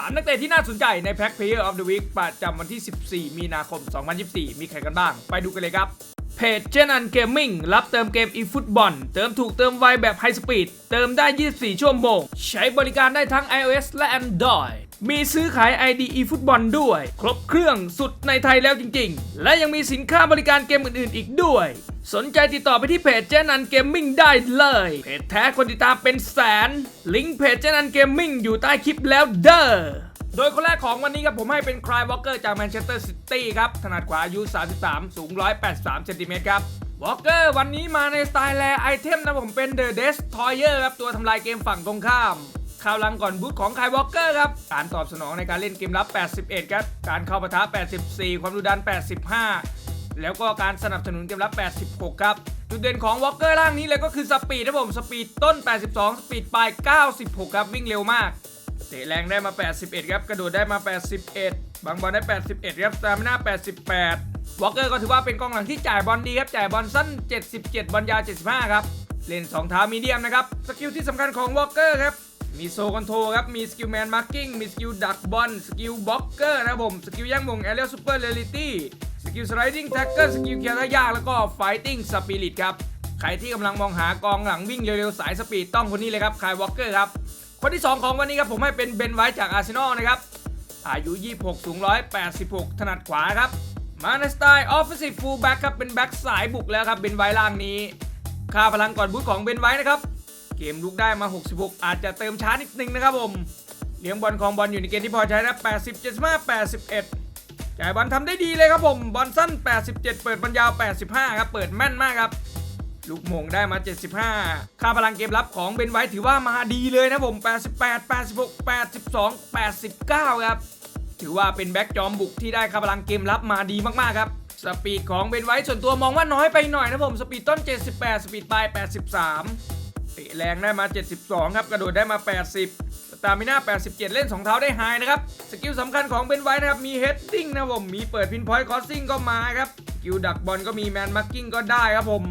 3 นักเตะที่น่าสนใจในแพ็ค Player of the Week ประจำวันที่ 14 มีนาคม 2024 มีใครกันบ้าง ไปดูกันเลยครับเพจเจนันเกมมิ่งรับเติมเกม eFootball เติมถูกเติมไวแบบไฮสปีดเติมได้ 24 ชั่วโมง ใช้บริการได้ทั้ง iOS และ Android มีซื้อขาย ID eFootball ด้วย ครบเครื่องสุดในไทยแล้วจริง ๆ และยังมีสินค้าบริการเกมอื่น ๆ อีกด้วย สนใจติดต่อไปที่เพจเจนันเกมมิ่งได้เลย เพจแท้คนติดตามเป็นแสน ลิงก์เพจเจนันเกมมิ่งอยู่ใต้คลิปแล้วเด้อโดยคนแรกของวันนี้ครับผมให้เป็นคลายวอลเกอร์จากแมนเชสเตอร์ซิตี้ครับ ถนัดขวาอายุ 33 สูง 183เซนติเมตรครับวอลเกอร์วันนี้มาในสไตล์แลไอเทมนะผมเป็นเดอะเดสทอยเออร์ครับ ตัวทำลายเกมฝั่งตรงข้ามข่าวลังก่อนบูทของคายวอลเกอร์ครับ การตอบสนองในการเล่นเกมรับ 81 ครับ การเข้าปะทะ 84 ความดุดัน 85 แล้วก็การสนับสนุนเกมรับ 86 ครับ จุดเด่นของวอลเกอร์ร่างนี้เลยก็คือสปีดนะผมสปีดต้น 82 สปีดปลาย 96 ครับ วิ่งเร็วมาก เตะแรงได้มา 81 ครับ กระโดดได้มา 81 บางบอลได้ 81 ครับสตามิน่า 88 วอลเกอร์ก็ถือว่าเป็นกองหลังที่จ่ายบอลดีครับ จ่ายบอลสั้น 77 บอลยาว 75 ครับ เล่น 2 เท้ามีเดียมนะครับ สกิลที่สำคัญของวอลเกอร์ครับมีโซคอนโทรครับ มีสกิลแมนมาร์กิ้ง มีสกิลดักบอล สกิลบล็อกเกอร์นะผม สกิลย่างมงแอเรียลซูเปอร์เรลิตี้ สกิลสไลดิ้งแท็กเกอร์สกิลเคียร์ยากแล้วก็ไฟติ้งสปิริตครับ ใครที่กำลังมองหากองหลังวิ่งเร็วๆ สายสปีดต้องคนนี้เลยครับคายวอลเกอร์ครับ คนที่ 2 ของวันนี้ครับผมให้เป็นเบนไวท์จากอาร์เซนอลนะครับ อายุ 26 สูง 186 ถนัดขวาครับ มาในสไตล์ออฟฟิศฟูลแบ็กครับ เป็นแบ็กสายบุกแล้วครับเบนไวท์ล่างนี้ค่าพลังก่อนบูทของเบนไวท์นะครับ เกมลุกได้มา 66 อาจจะเติมช้านิดนึงนะครับผม เลี้ยงบอลของบอลอยู่ในเกณฑ์ที่พอใช้นะ80 75 81 จ่ายบอลทำได้ดีเลยครับผม บอลสั้น 87 เปิดบอลยาว 85 ครับ เปิดแม่นมากครับ ลูกมงได้มา 75 ค่าพลังเกมรับของเบนไวท์ถือว่ามาดีเลยนะผม 88 86 82 89 ครับ ถือว่าเป็นแบ็กจอมบุกที่ได้ค่าพลังเกมรับมาดีมากๆครับ สปีดของเบนไวท์ส่วนตัวมองว่าน้อยไปหน่อยนะผม สปีดต้น 78 สปีดปลาย 83เตะแรงได้มา 72 ครับ กระโดดได้มา 80 สตามิน่า 87 เล่น 2 เท้าได้ไฮนะครับ สกิลสำคัญของเบนไวท์นะครับ มีเฮดดิ้งนะผม มีเปิดพินพอยต์คอสซิ่งก็มาครับสกิลดักบอลก็มีแมนมาร์กิ้งก็ได้ครับผม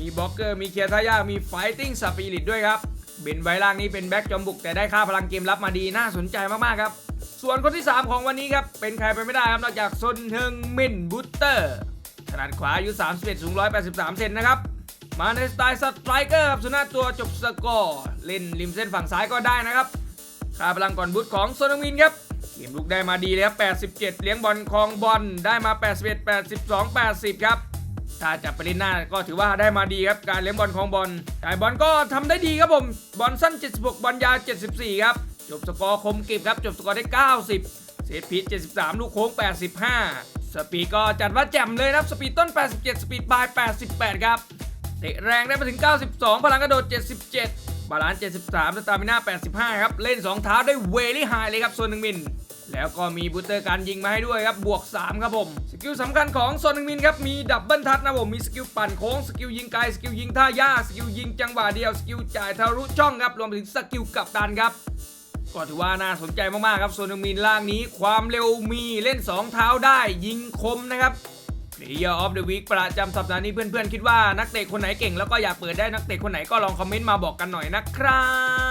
มีบล็อกเกอร์ มีเคลียร์ท่ายามีไฟติ้งสปิริตด้วยครับเบนไวท์ล่างนี้เป็นแบ็กจอมบุกแต่ได้ค่าพลังเกมรับมาดีน่าสนใจมากๆครับ ส่วนคนที่ 3 ของวันนี้ครับ เป็นใครไปไม่ได้ครับนอกจากซนเฮงมินบุตเตอร์ขนาดขวาอายุ31สูง 183 เซนนะครับมาในสไตล์สไตรเกอร์ครับสุนัขตัวจบสกอร์ เล่นริมเส้นฝั่งซ้ายก็ได้นะครับ ค่าพลังก่อนบูทของโซนมินครับเกมลุกได้มาดีเลยครับ 87 เลี้ยงบอลคลองบอลได้มา 81 82 80 ครับ ถ้าจับไปเล่นหน้าก็ถือว่าได้มาดีครับ การเลี้ยงบอลของบอลจ่ายบอลก็ทำได้ดีครับผม บอลสั้น 76 บอลยาว 74 ครับ จบสกอร์คมกริบครับ จบสกอร์ได้ 90 เซตพีช73 ลูกโค้ง 85 สปีดก็จัดว่าแจ่มเลยครับ สปีดต้น 87 สปีดปลาย 88 ครับ เตะแรงได้มาถึง 92 พลังกระโดด 77 บาลานซ์73สตามิน่า85 ครับ เล่น 2 เท้าได้เวลี่ไฮเลยครับโซนหนึ่งมิน แล้วก็มีบูสเตอร์การยิงมาให้ด้วยครับ บวก 3 ครับผม สกิลสำคัญของโซนหนึ่งมินครับ มีดับเบิลทัชนะผม มีสกิลปั่นโค้ง สกิลยิงไกล สกิลยิงท่ายากสกิลยิงจังหวะเดียว สกิลจ่ายทะลุช่องครับ รวมถึงสกิลกับดันครับก็ถือว่าน่าสนใจมาก ๆ ครับโซนึงมินล่างนี้ ความเร็วมีเล่น 2 เท้าได้ยิงคมนะครับ Player of the Week ประจำสัปดาห์นี้เพื่อนๆ คิดว่านักเตะคนไหนเก่งแล้วก็อยากเปิดได้นักเตะคนไหนก็ลองคอมเมนต์มาบอกกันหน่อยนะครับ